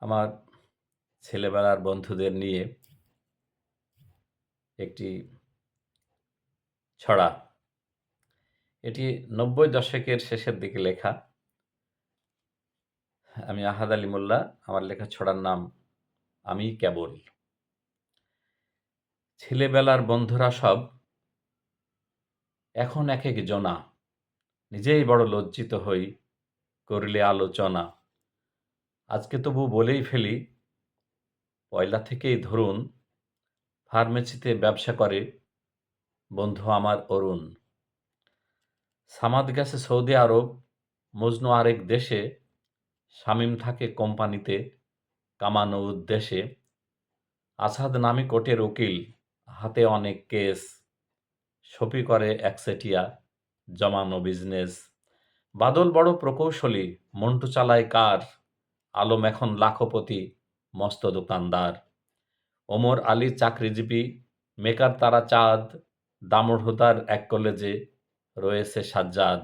আমার ছেলেবেলার বন্ধুদের নিয়ে একটি ছড়া। এটি নব্বই দশকের শেষের দিকে লেখা। আমি আহাদ আলী মোল্লা, আমার লেখা ছড়ার নাম আমি কেবল। ছেলেবেলার বন্ধুরা সব এখন এক এক জনা। নিজেই বড় লজ্জিত হই করলে আলোচনা। আজকে তবু বলেই ফেলি, পয়লা থেকেই ধরুন, ফার্মেসিতে ব্যবসা করে বন্ধু আমার অরুণ। সামাদ গেছে সৌদি আরব, মজনু আরেক দেশে, শামীম থাকে কোম্পানিতে, কামানো উদ্দেশ্যে। আসাদ নামী কোর্টের উকিল, হাতে অনেক কেস সপি করে একসেটিয়া জমানো বিজনেস। বাদল বড় প্রকৌশলী, মন্টু চালায় কার? আলম এখন লাখপতি, মস্ত দোকানদার। ওমর আলী চাকরিজীবী, মেকার তারা চাঁদ দামোড়হুদার এক কলেজে রয়েছে সাজ্জাদ।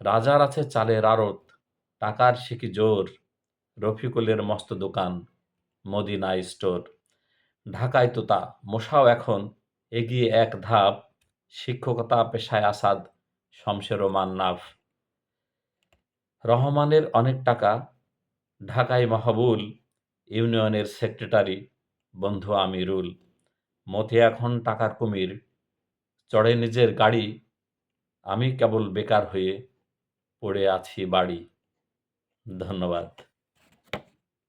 রাজার আছে চালের আড়ত, টাকার শিকি জোর, রফিকুলের মস্ত দোকান, মদিনা স্টোর। ঢাকায় তোতা মশাও এখন এগিয়ে এক ধাপ, শিক্ষকতা পেশায় আসাদ, শমশের মান্নাফ। রহমানের অনেক টাকা ঢাকায় মাহবুল ইউনিয়নের সেক্রেটারি বন্ধু আমিরুল। মতে এখন টাকার কুমির, চড়ে নিজের গাড়ি, আমি কেবল বেকার হয়ে পড়ে আছি বাড়ি। ধন্যবাদ।